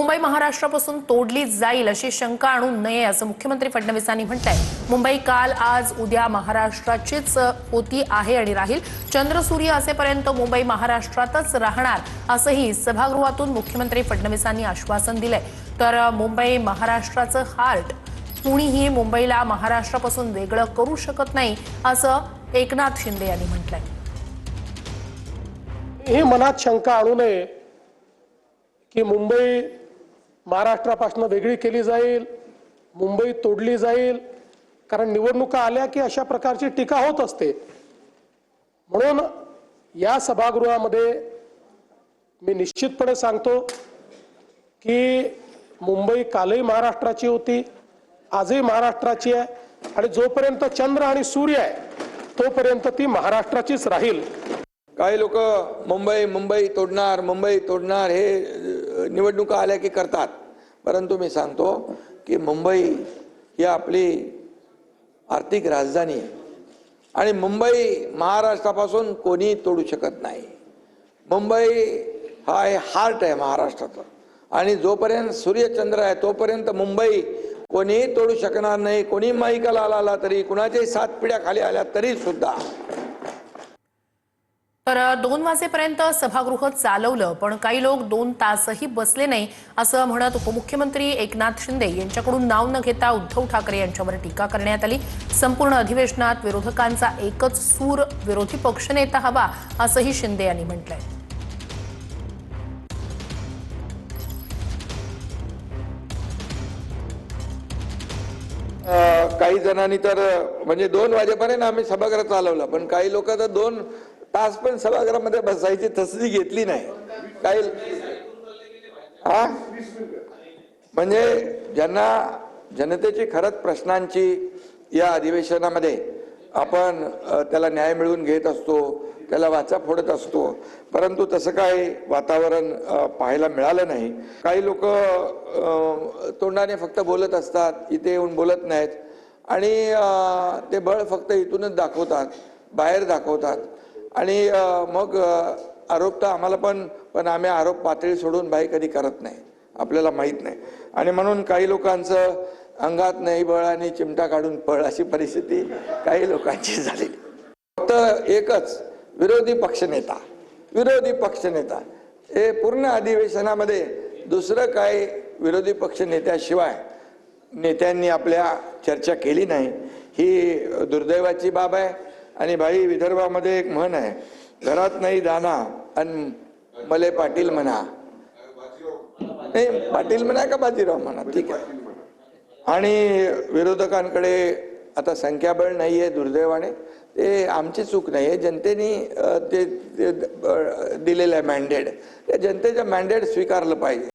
मुंबई महाराष्ट्रापासून तोडली जाईल अशी शंका आणू नये असं मुख्यमंत्री फडणवीसांनी म्हटलंय. मुंबई काल आज उद्या महाराष्ट्राचीच होती आहे आणि राहील. चंद्र सूर्य असेपर्यंत मुंबई महाराष्ट्रातच राहणार असंही सभागृहातून मुख्यमंत्री फडणवीसांनी आश्वासन दिलंय. तर मुंबई महाराष्ट्राचं हार्ट कुणीही मुंबईला महाराष्ट्रापासून वेगळं करू शकत नाही असं एकनाथ शिंदे यांनी म्हटलंय. ही मनात शंका आणू नये की मुंबई महाराष्ट्रापासून वेगळी केली जाईल मुंबई तोडली जाईल कारण निवडणुका आल्या की अशा प्रकारची टीका होत असते. म्हणून या सभागृहामध्ये मी निश्चितपणे सांगतो की मुंबई कालही महाराष्ट्राची होती आजही महाराष्ट्राची आहे आणि जोपर्यंत चंद्र आणि सूर्य आहे तोपर्यंत ती महाराष्ट्राचीच राहील. काही लोक मुंबई मुंबई तोडणार मुंबई तोडणार हे निवडणुका आल्या की करतात. परंतु मी सांगतो की मुंबई ही आपली आर्थिक राजधानी आहे. आणि मुंबई महाराष्ट्रापासून कोणी तोडू शकत नाही. मुंबई हा आहे हार्ट आहे महाराष्ट्राचा. आणि जोपर्यंत सूर्यचंद्र आहे तोपर्यंत मुंबई कोणीही तोडू शकणार नाही. कोणी माईकाला आला तरी कुणाच्याही सात पिढ्या खाली आल्या तरी सुद्धा तर दोन वाजेपर्यंत सभागृह चालवलं पण काही लोक दोन तासही बसले नाही असं म्हणत उपमुख्यमंत्री एकनाथ शिंदे यांच्याकडून नाव न घेता उद्धव ठाकरे यांच्यावर टीका करण्यात आली. संपूर्ण अधिवेशनात विरोधकांचा एकच सूर विरोधी पक्षनेता हवा असंही शिंदे यांनी म्हटलंय. काही जणांनी तर म्हणजे दोन वाजेपर्यंत आम्ही सभागृह चालवलं पण काही लोक तर दोन तास पण सभागृहामध्ये बसायची तसदी घेतली नाही. काही हा? म्हणजे ज्यांना जनतेची खरंच प्रश्नांची या अधिवेशनामध्ये आपण त्याला न्याय मिळवून घेत असतो त्याला वाचा फोडत असतो परंतु तसं काही वातावरण पाहायला मिळालं नाही. काही लोक तोंडाने फक्त बोलत असतात इथे येऊन बोलत नाहीत. आणि ते बळ फक्त इथूनच दाखवतात बाहेर दाखवतात. आणि मग आरोप तर आम्हाला पण पण आम्ही आरोप पातळी सोडून बाई कधी करत नाही. आपल्याला माहीत नाही. आणि म्हणून काही लोकांचं अंगात नाही बळ आणि चिमटा काढून पळ अशी परिस्थिती काही लोकांची झालेली फक्त एकच विरोधी पक्षनेता विरोधी पक्षनेता हे पूर्ण अधिवेशनामध्ये दुसरं काही विरोधी पक्ष नेत्याशिवाय नेत्यांनी आपल्या चर्चा केली नाही. ही दुर्दैवाची बाब आहे. आणि भाई विदर्भामध्ये एक म्हण आहे घरात नाही दाना अन मले पाटील म्हणा. नाही पाटील म्हणा का बाजीराव म्हणा? ठीक आहे. आणि विरोधकांकडे आता संख्याबळ नाही आहे दुर्दैवाने. ते आमची चूक नाही आहे जनतेने ते दिलेलं आहे मॅन्डेट त्या जनतेचं मॅन्डेट स्वीकारलं पाहिजे.